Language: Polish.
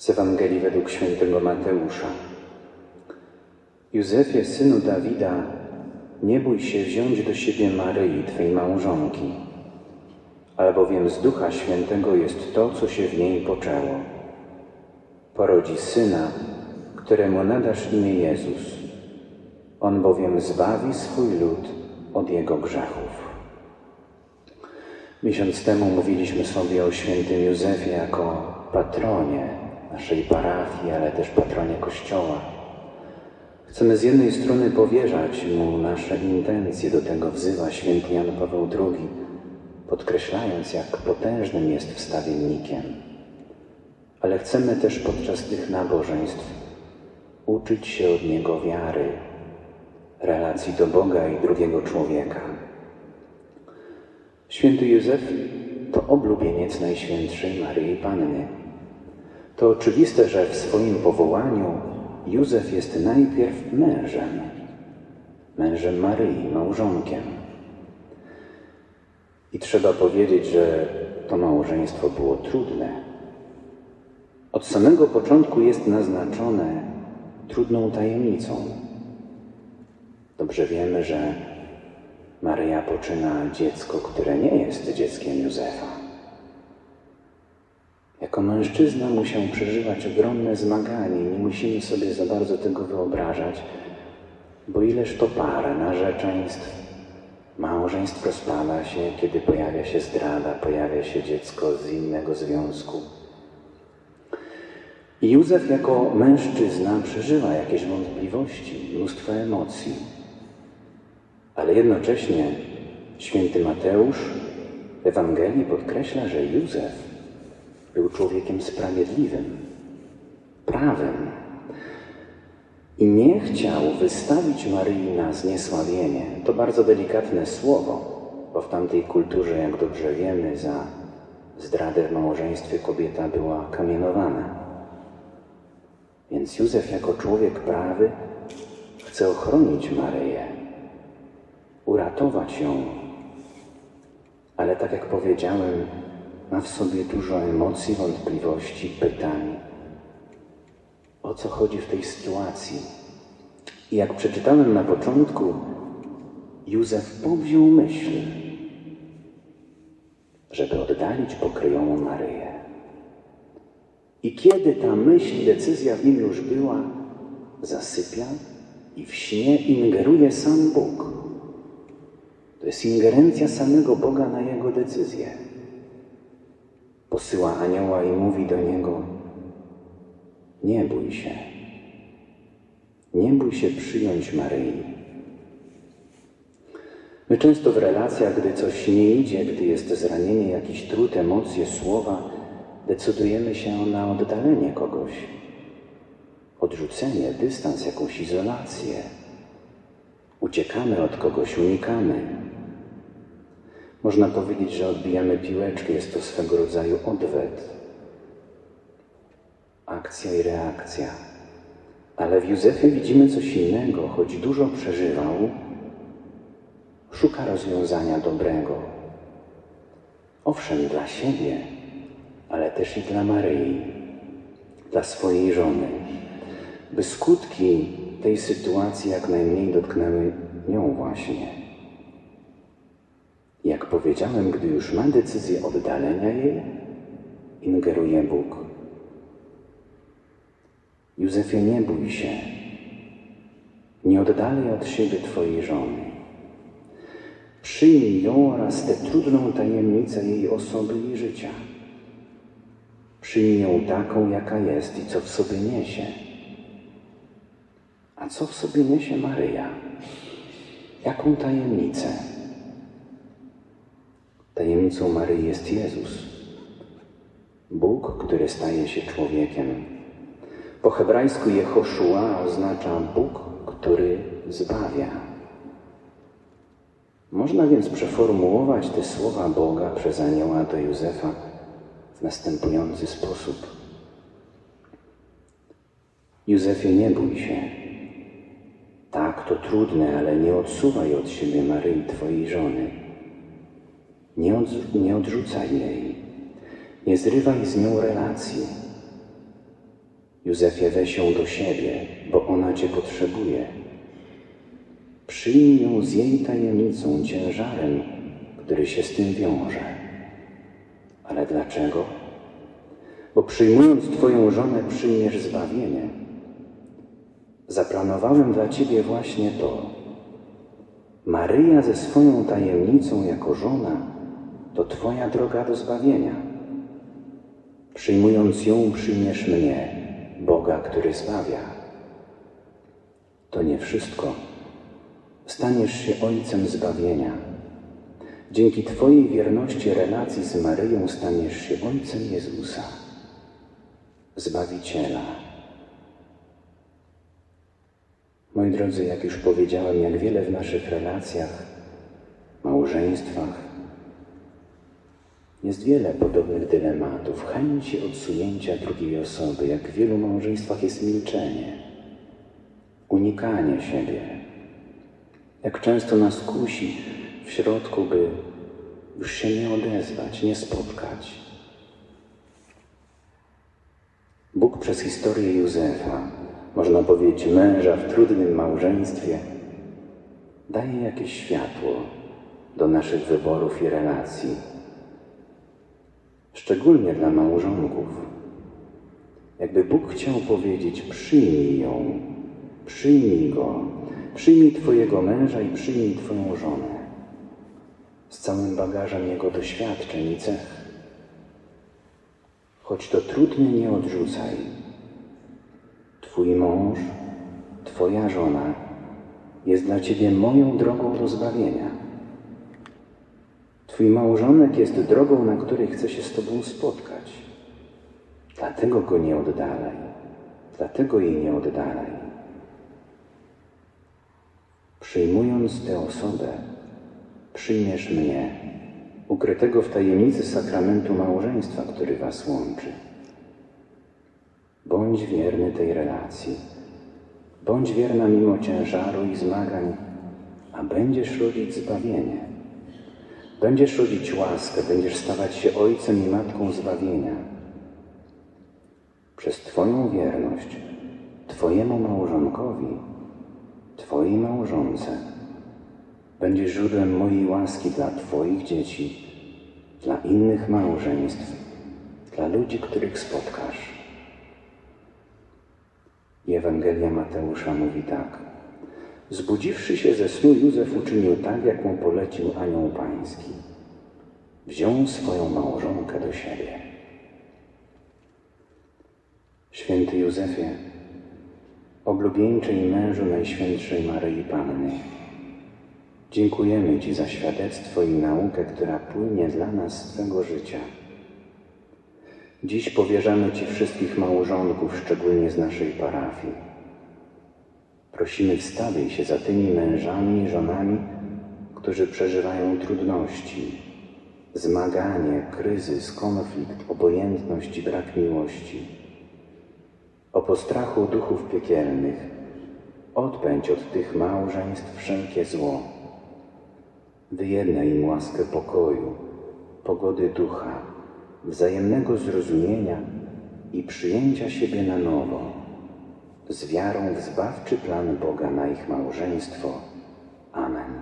Z Ewangelii według świętego Mateusza. Józefie, synu Dawida, nie bój się wziąć do siebie Maryi, Twej małżonki, albowiem z Ducha Świętego jest to, co się w niej poczęło. Porodzi syna, któremu nadasz imię Jezus. On bowiem zbawi swój lud od jego grzechów. Miesiąc temu mówiliśmy sobie o świętym Józefie jako patronie naszej parafii, ale też patronie Kościoła. Chcemy z jednej strony powierzać mu nasze intencje, do tego wzywa święty Jan Paweł II, podkreślając, jak potężnym jest wstawiennikiem. Ale chcemy też podczas tych nabożeństw uczyć się od niego wiary, relacji do Boga i drugiego człowieka. Święty Józef to oblubieniec Najświętszej Maryi Panny. To oczywiste, że w swoim powołaniu Józef jest najpierw mężem, mężem Maryi, małżonkiem. I trzeba powiedzieć, że to małżeństwo było trudne. Od samego początku jest naznaczone trudną tajemnicą. Dobrze wiemy, że Maryja poczyna dziecko, które nie jest dzieckiem Józefa. Jako mężczyzna musiał przeżywać ogromne zmaganie nie musimy sobie za bardzo tego wyobrażać, bo ileż to par, narzeczeństw, małżeństw rozpada się, kiedy pojawia się zdrada, pojawia się dziecko z innego związku. I Józef jako mężczyzna przeżywa jakieś wątpliwości, mnóstwo emocji. Ale jednocześnie święty Mateusz w Ewangelii podkreśla, że Józef był człowiekiem sprawiedliwym, prawym i nie chciał wystawić Maryi na zniesławienie. To bardzo delikatne słowo, bo w tamtej kulturze, jak dobrze wiemy, za zdradę w małżeństwie kobieta była kamienowana. Więc Józef jako człowiek prawy chce ochronić Maryję, uratować ją. Ale tak jak powiedziałem, ma w sobie dużo emocji, wątpliwości, pytań. O co chodzi w tej sytuacji? I jak przeczytałem na początku, Józef powziął myśl, żeby oddalić pokryjomu Maryję. I kiedy ta myśl, decyzja w nim już była, zasypia i w śnie ingeruje sam Bóg. To jest ingerencja samego Boga na jego decyzję. Posyła anioła i mówi do niego: Nie bój się. Nie bój się przyjąć Maryi. My często w relacjach, gdy coś nie idzie, gdy jest zranienie, jakiś trud, emocje, słowa, decydujemy się na oddalenie kogoś, odrzucenie, dystans, jakąś izolację. Uciekamy od kogoś, unikamy. Można powiedzieć, że odbijamy piłeczkę, jest to swego rodzaju odwet. Akcja i reakcja. Ale w Józefie widzimy coś innego, choć dużo przeżywał, szuka rozwiązania dobrego. Owszem, dla siebie, ale też i dla Maryi, dla swojej żony, by skutki tej sytuacji jak najmniej dotknęły nią właśnie. Jak powiedziałem, gdy już ma decyzję oddalenia jej, ingeruje Bóg. Józefie, nie bój się. Nie oddalaj od siebie Twojej żony. Przyjmij ją oraz tę trudną tajemnicę jej osoby i życia. Przyjmij ją taką, jaka jest i co w sobie niesie. A co w sobie niesie Maryja? Jaką tajemnicę? Tajemnicą Maryi jest Jezus, Bóg, który staje się człowiekiem. Po hebrajsku Jehoszua oznacza Bóg, który zbawia. Można więc przeformułować te słowa Boga przez anioła do Józefa w następujący sposób. Józefie, nie bój się. Tak, to trudne, ale nie odsuwaj od siebie Maryi, Twojej żony. Nie, od, nie odrzucaj jej. Nie zrywaj z nią relacji. Józefie, weź ją do siebie, bo ona Cię potrzebuje. Przyjmij ją z jej tajemnicą, ciężarem, który się z tym wiąże. Ale dlaczego? Bo przyjmując Twoją żonę, przyjmiesz zbawienie. Zaplanowałem dla Ciebie właśnie to. Maryja ze swoją tajemnicą jako żona to Twoja droga do zbawienia. Przyjmując ją, przyjmiesz mnie, Boga, który zbawia. To nie wszystko. Staniesz się Ojcem zbawienia. Dzięki Twojej wierności relacji z Maryją staniesz się Ojcem Jezusa, Zbawiciela. Moi drodzy, jak już powiedziałem, jak wiele w naszych relacjach, małżeństwach jest wiele podobnych dylematów, chęci odsunięcia drugiej osoby, jak w wielu małżeństwach jest milczenie, unikanie siebie. Jak często nas kusi w środku, by już się nie odezwać, nie spotkać. Bóg przez historię Józefa, można powiedzieć męża w trudnym małżeństwie, daje jakieś światło do naszych wyborów i relacji. Szczególnie dla małżonków. Jakby Bóg chciał powiedzieć: przyjmij ją, przyjmij go, przyjmij Twojego męża i przyjmij Twoją żonę z całym bagażem jego doświadczeń i cech. Choć to trudne, nie odrzucaj. Twój mąż, Twoja żona jest dla Ciebie moją drogą do zbawienia. Twój małżonek jest drogą, na której chce się z Tobą spotkać. Dlatego go nie oddalaj, dlatego jej nie oddalaj. Przyjmując tę osobę, przyjmiesz mnie, ukrytego w tajemnicy sakramentu małżeństwa, który Was łączy. Bądź wierny tej relacji. Bądź wierna mimo ciężaru i zmagań, a będziesz rodzić zbawienie. Będziesz rodzić łaskę, będziesz stawać się ojcem i matką zbawienia. Przez Twoją wierność, Twojemu małżonkowi, Twojej małżonce, będziesz źródłem mojej łaski dla Twoich dzieci, dla innych małżeństw, dla ludzi, których spotkasz. I Ewangelia Mateusza mówi tak. Zbudziwszy się ze snu, Józef uczynił tak, jak mu polecił anioł pański. Wziął swoją małżonkę do siebie. Święty Józefie, oblubieńczy i mężu Najświętszej Maryi Panny, dziękujemy Ci za świadectwo i naukę, która płynie dla nas z Twego życia. Dziś powierzamy Ci wszystkich małżonków, szczególnie z naszej parafii. Prosimy, wstawiaj się za tymi mężami i żonami, którzy przeżywają trudności, zmaganie, kryzys, konflikt, obojętność i brak miłości. O postrachu duchów piekielnych odpędź od tych małżeństw wszelkie zło. Wyjednaj im łaskę pokoju, pogody ducha, wzajemnego zrozumienia i przyjęcia siebie na nowo, z wiarą w zbawczy plan Boga na ich małżeństwo. Amen.